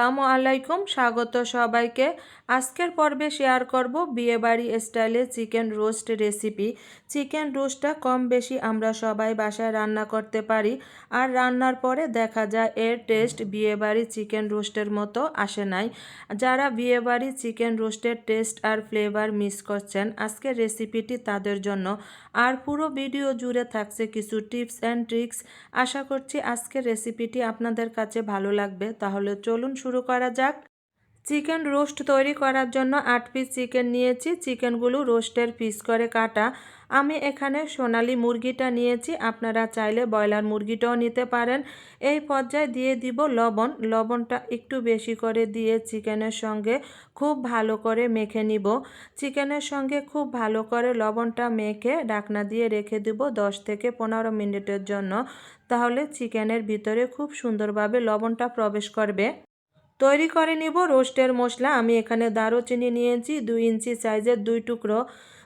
আসসালামু আলাইকুম। স্বাগত সবাইকে। আজকের পর্বে শেয়ার করব বিয়েবাড়ি স্টাইলে চিকেন রোস্ট রেসিপি চিকেন রোস্টটা কম বেশি আমরা সবাই বাসায় রান্না করতে পারি, আর রান্নার পরে দেখা যায় এর টেস্ট বিয়েবাড়ি চিকেন রোস্টের মতো আসে নাই। যারা বিয়েবাড়ি চিকেন রোস্টের টেস্ট আর ফ্লেভার মিস করছেন আজকের রেসিপিটি তাদের জন্য। আর পুরো ভিডিও জুড়ে থাকছে কিছু টিপস অ্যান্ড ট্রিক্স আশা করছি আজকের রেসিপিটি আপনাদের কাছে ভালো লাগবে। তাহলে চলুন শুরু করা যাক। চিকেন রোস্ট তৈরি করার জন্য আট পিস চিকেন নিয়েছি। চিকেনগুলো রোস্টের পিস করে কাটা। আমি এখানে সোনালি মুরগিটা নিয়েছি। আপনারা চাইলে ব্রয়লার মুরগিটাও নিতে পারেন। এই পর্যায়ে দিয়ে দিব লবণ। লবণটা একটু বেশি করে দিয়ে চিকেনের সঙ্গে খুব ভালো করে মেখে নিব। চিকেনের সঙ্গে খুব ভালো করে লবণটা মেখে ডাকনা দিয়ে রেখে দিব দশ থেকে পনেরো মিনিটের জন্য। তাহলে চিকেনের ভিতরে খুব সুন্দরভাবে লবণটা প্রবেশ করবে। তৈরি করে নিব। রোস্টের মশলা আমি এখানে দারুচিনি নিয়েছি, দুই ইঞ্চি সাইজের দুই টুকরো।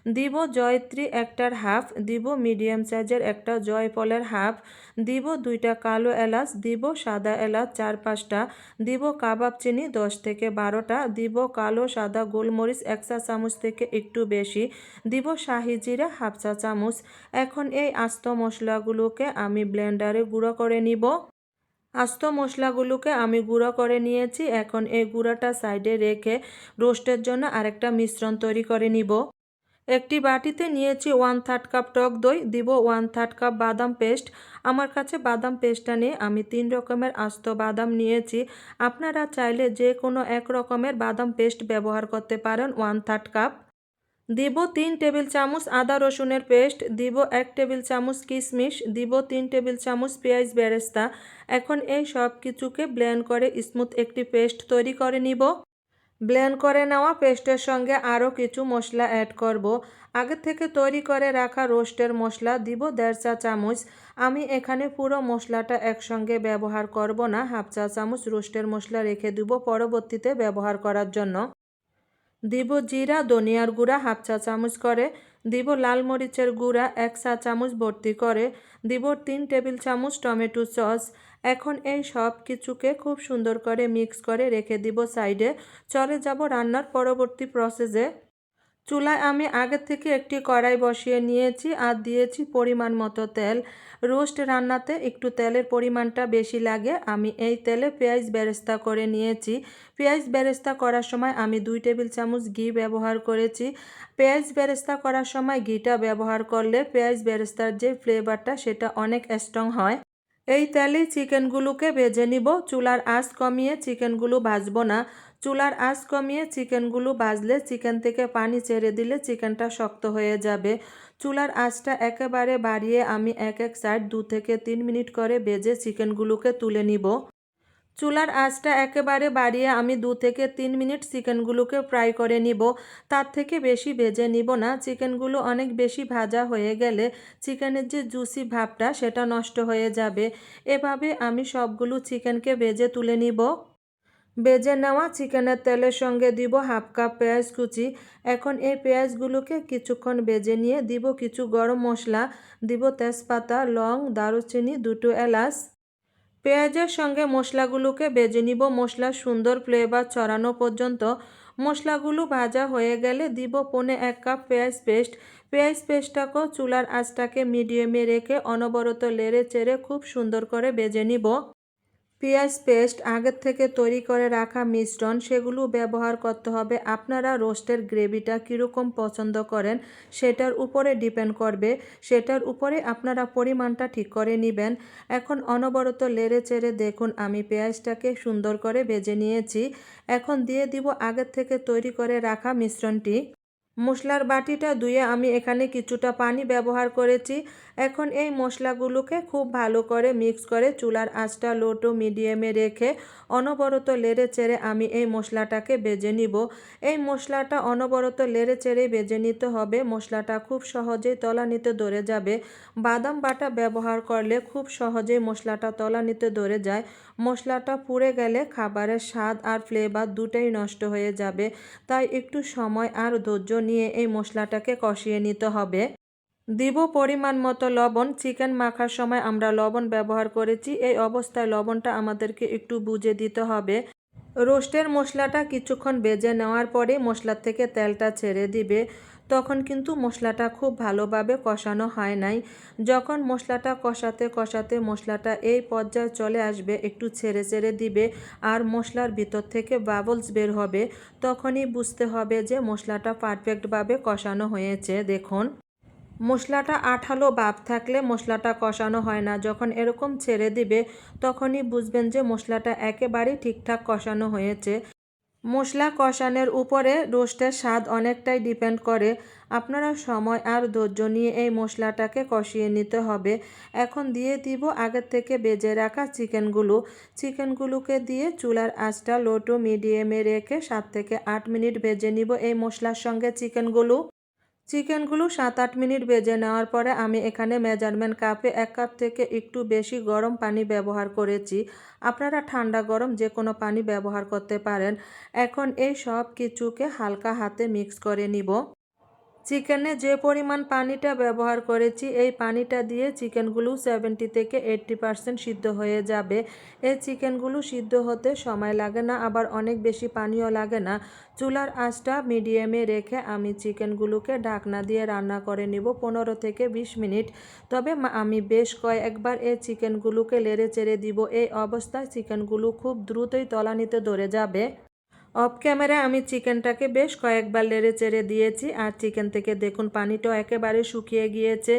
দিব জয়ত্রী একটার হাফ, দিব মিডিয়াম সাইজের একটা জয়ফলের হাফ। দিব দুইটা কালো এলাচ, দিব সাদা এলাচ চার পাঁচটা। দিব কাবাব চিনি দশ থেকে বারোটা। দিব কালো সাদা গোলমরিচ এক চা চামচ থেকে একটু বেশি। দিব শাহি জিরা হাফ চা চামচ। এখন এই আস্ত মশলাগুলোকে আমি ব্লেন্ডারে গুঁড়ো করে নিব। আস্ত মশলাগুলোকে আমি গুঁড়ো করে নিয়েছি। এখন এই গুঁড়োটা সাইডে রেখে রোস্টের জন্য আরেকটা মিশ্রণ তৈরি করে নিব। একটি বাটিতে নিয়েছি ওয়ান থার্ড কাপ টক দই, দিব ওয়ান থার্ড কাপ বাদাম পেস্ট। আমার কাছে বাদাম পেস্টটা নিয়ে আমি তিন রকমের আস্ত বাদাম নিয়েছি। আপনারা চাইলে যে কোনো এক রকমের বাদাম পেস্ট ব্যবহার করতে পারেন, ওয়ান থার্ড কাপ। দিব তিন টেবিল চামচ আদা রসুনের পেস্ট, দিব এক টেবিল চামচ কিশমিশ, দিব তিন টেবিল চামচ পেঁয়াজ বেরেস্তা। এখন এই সব কিছুকে ব্লেন্ড করে স্মুথ একটি পেস্ট তৈরি করে নিব। ব্লেন্ড করে নেওয়া পেস্টের সঙ্গে আরও কিছু মশলা অ্যাড করব। আগে থেকে তৈরি করে রাখা রোস্টের মশলা দিব দেড় চা চামচ। আমি এখানে পুরো মশলাটা একসঙ্গে ব্যবহার করব না, হাফ চা চামচ রোস্টের মশলা রেখে দিব পরবর্তীতে ব্যবহার করার জন্য। দিব জিরা, ধনিয়ার গুঁড়া, হাফ চা চামচ করে। দিব লাল মরিচের গুঁড়া, এক চা চামচ ভর্তি করে। দিব তিন টেবিল চামচ টমেটো সস। এখন এই সব কিছুকে খুব সুন্দর করে মিক্স করে রেখে দিব সাইডে। চলে যাব রান্নার পরবর্তী প্রসেসে চুলায় আমি আগে থেকে একটি কড়াই বসিয়ে নিয়েছি আর দিয়েছি পরিমাণ মতো তেল। রোস্ট রান্নাতে একটু তেলের পরিমাণটা বেশি লাগে। আমি এই তেলে পেঁয়াজ বেরেস্তা করে নিয়েছি। পেঁয়াজ বেরেস্তা করার সময় আমি দুই টেবিল চামচ ঘি ব্যবহার করেছি। পেঁয়াজ বেরেস্তা করার সময় ঘিটা ব্যবহার করলে পেঁয়াজ বেরেস্তার যে ফ্লেভারটা সেটা অনেক স্ট্রং হয়। এই তেলে চিকেনগুলোকে ভেজে নিব। চুলার আঁচ কমিয়ে চিকেনগুলো ভাজবো না। চুলার আঁচ কমিয়ে চিকেনগুলো বাজলে চিকেন থেকে পানি ছেড়ে দিলে চিকেনটা শক্ত হয়ে যাবে। চুলার আঁচটা একেবারে বাড়িয়ে আমি এক এক সাইড দু থেকে তিন মিনিট করে ভেজে চিকেনগুলোকে তুলে নিব। চুলার আঁচটা একেবারে বাড়িয়ে আমি দু থেকে তিন মিনিট চিকেনগুলোকে ফ্রাই করে নিব। তার থেকে বেশি ভেজে নিব না। চিকেনগুলো অনেক বেশি ভাজা হয়ে গেলে চিকেনের যে জুসি ভাবটা সেটা নষ্ট হয়ে যাবে। এভাবে আমি সবগুলো চিকেনকে ভেজে তুলে নিব। বেজে নেওয়া চিকেনের তেলের সঙ্গে দিব হাফ কাপ পেঁয়াজ কুচি। এখন এই পেঁয়াজগুলোকে কিছুক্ষণ বেজে নিয়ে দিব কিছু গরম মশলা। দিব তেজপাতা, লং, দারুচিনি, দুটো এলাচ। পেঁয়াজের সঙ্গে মশলাগুলোকে বেজে নিব। মশলা সুন্দর ফ্লেভার ছড়ানো পর্যন্ত। মশলাগুলো ভাজা হয়ে গেলে দিব পনে এক কাপ পেঁয়াজ পেস্ট। পেঁয়াজ পেস্টটাকেও চুলার আঁচটাকে মিডিয়ামে রেখে অনবরত লেড়ে চেড়ে খুব সুন্দর করে বেজে নিব। পেঁয়াজ পেস্ট আগের থেকে তৈরি করে রাখা মিশ্রণ, সেগুলো ব্যবহার করতে হবে। আপনারা রোস্টের গ্রেভিটা কীরকম পছন্দ করেন, সেটার উপরে ডিপেন্ড করবে। সেটার উপরে আপনারা পরিমাণটা ঠিক করে নেবেন। এখন অনবরত লেড়ে চেড়ে দেখুন, আমি পেঁয়াজটাকে সুন্দর করে ভেজে নিয়েছি। এখন দিয়ে দিব আগের থেকে তৈরি করে রাখা মিশ্রণটি। মশলার বাটিটা ধুয়ে আমি এখানে কিছুটা পানি ব্যবহার করেছি। এখন এই মশলাগুলোকে খুব ভালো করে মিক্স করে চুলার আঁচটা লো টু মিডিয়ামে রেখে অনবরত লেড়ে চেড়ে আমি এই মশলাটাকে বেজে নিব। এই মশলাটা অনবরত লেড়ে চেড়ে বেজে নিতে হবে। মশলাটা খুব সহজেই তলা নিতে ধরে যাবে। বাদাম বাটা ব্যবহার করলে খুব সহজেই মশলাটা তলা নিতে ধরে যায়। মশলাটা পুড়ে গেলে খাবারের স্বাদ আর ফ্লেভার দুটাই নষ্ট হয়ে যাবে। তাই একটু সময় আর ধৈর্য নিয়ে এই মশলাটাকে কষিয়ে নিতে হবে। দিব পরিমাণ মতো লবণ। চিকেন মাখার সময় আমরা লবণ ব্যবহার করেছি। এই অবস্থায় লবণটা আমাদেরকে একটু বুঝে দিতে হবে। রোস্টের মশলাটা কিছুক্ষণ বেজে নেওয়ার পরে মশলার থেকে তেলটা ছেড়ে দিবে। তখন কিন্তু মশলাটা খুব ভালোভাবে কষানো হয় নাই। যখন মশলাটা কষাতে কষাতে মশলাটা এই পর্যায়ে চলে আসবে, একটু ছেড়ে ছেড়ে দিবে আর মশলার ভিতর থেকে বাবলস বের হবে, তখনই বুঝতে হবে যে মশলাটা পারফেক্টভাবে কষানো হয়েছে। দেখুন, মশলাটা আঠালো ভাব থাকলে মশলাটা কষানো হয় না। যখন এরকম ছেড়ে দিবে, তখনই বুঝবেন যে মশলাটা একেবারেই ঠিকঠাক কষানো হয়েছে। মশলা কষানোর উপরে রোস্টের স্বাদ অনেকটাই ডিপেন্ড করে। আপনারা সময় আর ধৈর্য নিয়ে এই মশলাটাকে কষিয়ে নিতে হবে। এখন দিয়ে দিব আগের থেকে বেজে রাখা চিকেনগুলো। চিকেনগুলোকে দিয়ে চুলার আঁচটা লোটো মিডিয়ামে রেখে সাত থেকে আট মিনিট ভেজে নিব এই মশলার সঙ্গে চিকেনগুলো। চিকেনগুলো সাত আট মিনিট বেজে নেওয়ার পরে আমি এখানে মেজারমেন্ট কাপে এক কাপ থেকে একটু বেশি গরম পানি ব্যবহার করেছি। আপনারা ঠান্ডা গরম যে কোনো পানি ব্যবহার করতে পারেন। এখন এই সব কিছুকে হালকা হাতে মিক্স করে নিব। চিকেনে যে পরিমাণ পানিটা ব্যবহার করেছি, এই পানিটা দিয়ে চিকেনগুলো সেভেন্টি থেকে এইট্টি পারসেন্ট সিদ্ধ হয়ে যাবে। এই চিকেনগুলো সিদ্ধ হতে সময় লাগে না, আবার অনেক বেশি পানিও লাগে না। চুলার আঁচটা মিডিয়ামে রেখে আমি চিকেনগুলোকে ঢাকনা দিয়ে রান্না করে নিব পনেরো থেকে বিশ মিনিট। তবে আমি বেশ কয়েকবার এই চিকেনগুলোকে লেড়ে চেড়ে দিব। এই অবস্থায় চিকেনগুলো খুব দ্রুতই তলানিতে ধরে যাবে। অফ ক্যামেরায় আমি চিকেনটাকে বেশ কয়েকবার লেড়ে চেড়ে দিয়েছি আর চিকেন থেকে দেখুন পানিটাও একেবারে শুকিয়ে গিয়েছে।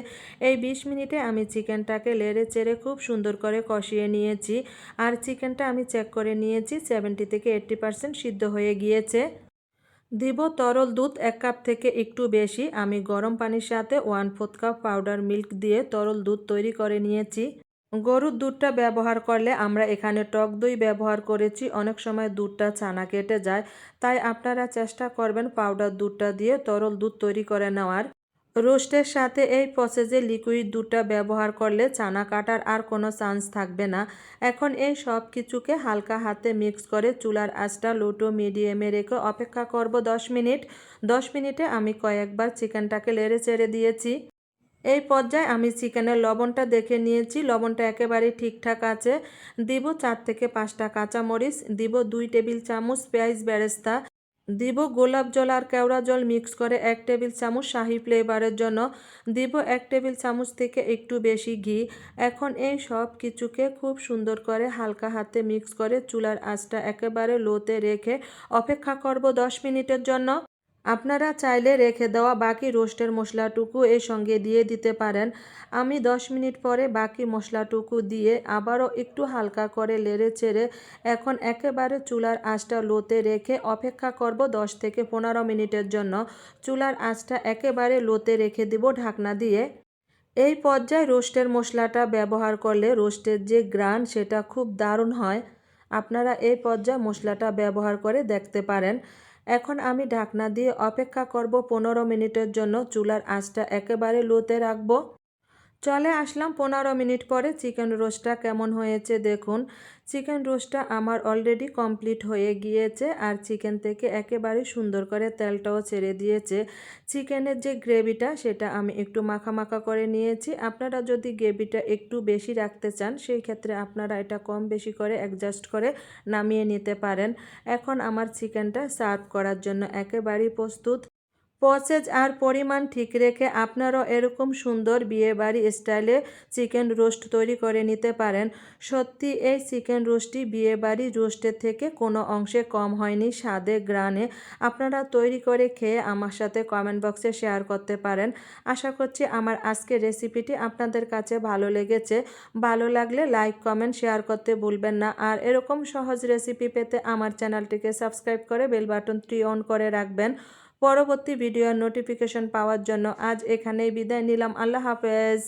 এই ২০ মিনিটে আমি চিকেনটাকে লেড়ে চেড়ে খুব সুন্দর করে কষিয়ে নিয়েছি আর চিকেনটা আমি চেক করে নিয়েছি, সেভেন্টি থেকে এইট্টি পারসেন্ট সিদ্ধ হয়ে গিয়েছে। দিব তরল দুধ এক কাপ থেকে একটু বেশি। আমি গরম পানির সাথে one fourth cup powder milk দিয়ে তরল দুধ তৈরি করে নিয়েছি। গরুর দুধটা ব্যবহার করলে আমরা এখানে টক দই ব্যবহার করেছি। অনেক সময় দুধটা ছানা কেটে যায়। তাই আপনারা চেষ্টা করবেন পাউডার দুধটা দিয়ে তরল দুধ তৈরি করে নেওয়ার। রোস্টের সাথে এই প্রসেসে লিকুইড দুধটা ব্যবহার করলে চানা কাটার আর কোনো চান্স থাকবে না। এখন এই সব কিছুকে হালকা হাতে মিক্স করে চুলার আঁচটা লোটো মিডিয়ামে রেখে অপেক্ষা করব দশ মিনিট। দশ মিনিটে আমি কয়েকবার চিকেনটাকে লেড়ে চেড়ে দিয়েছি। এই পর্যায়ে আমি চিকেনের লবণটা দেখে নিয়েছি। লবণটা একেবারে ঠিকঠাক আছে। দিব চার থেকে পাঁচটা কাঁচামরিচ, দিব দুই টেবিল চামচ পেঁয়াজ বেরেস্তা, দিব গোলাপ জল আর কেওড়া জল মিক্স করে এক টেবিল চামচ শাহি ফ্লেভারের জন্য, দিব এক টেবিল চামচ থেকে একটু বেশি ঘি। এখন এই সব কিছুকে খুব সুন্দর করে হালকা হাতে মিক্স করে চুলার আঁচটা একেবারে লোতে রেখে অপেক্ষা করব দশ মিনিটের জন্য। আপনারা চাইলে রেখে দেওয়া বাকি রোস্টের মশলাটুকু এর সঙ্গে দিয়ে দিতে পারেন। আমি 10 মিনিট পরে বাকি মশলাটুকু দিয়ে আবারও একটু হালকা করে লেড়ে চেড়ে এখন একেবারে চুলার আঁচটা লোতে রেখে অপেক্ষা করব 10 থেকে পনেরো মিনিটের জন্য। চুলার আঁচটা একেবারে লোতে রেখে দিব ঢাকনা দিয়ে। এই পর্যায়ে রোস্টের মশলাটা ব্যবহার করলে রোস্টের যে গ্রান সেটা খুব দারুণ হয়। আপনারা এই পর্যায়ে মশলাটা ব্যবহার করে দেখতে পারেন। এখন আমি ঢাকনা দিয়ে অপেক্ষা করব পনেরো মিনিটের জন্য। চুলার আঁচটা একেবারে লোতে রাখব। চলে আসলাম পনেরো মিনিট পরে চিকেন রোস্টটা কেমন হয়েছে দেখুন। চিকেন রোস্টটা আমার অলরেডি কমপ্লিট হয়ে গিয়েছে আর চিকেন থেকে একেবারে সুন্দর করে তেলটাও ছেড়ে দিয়েছে। চিকেনের যে গ্রেভিটা সেটা আমি একটু মাখা মাখা করে নিয়েছি। আপনারা যদি গ্রেভিটা একটু বেশি রাখতে চান, সেই ক্ষেত্রে আপনারা এটা কম বেশি করে অ্যাডজাস্ট করে নামিয়ে নিতে পারেন। এখন আমার চিকেনটা সার্ভ করার জন্য একেবারেই প্রস্তুত। প্রসেস আর পরিমাণ ঠিক রেখে আপনারাও এরকম সুন্দর বিয়েবাড়ি স্টাইলে চিকেন রোস্ট তৈরি করে নিতে পারেন। সত্যি, এই চিকেন রোস্টটি বিয়েবাড়ি রোস্টের থেকে কোনো অংশে কম হয়নি স্বাদে গ্রানে আপনারা তৈরি করে খেয়ে আমার সাথে কমেন্ট বক্সে শেয়ার করতে পারেন। আশা করছি আমার আজকের রেসিপিটি আপনাদের কাছে ভালো লেগেছে। ভালো লাগলে লাইক, কমেন্ট, শেয়ার করতে ভুলবেন না। আর এরকম সহজ রেসিপি পেতে আমার চ্যানেলটিকে সাবস্ক্রাইব করে বেল বাটনটি অন করে রাখবেন। পরবর্তী ভিডিওর নোটিফিকেশন পাওয়ার জন্য আজ এখানেই বিদায় নিলাম। আল্লাহ হাফেজ।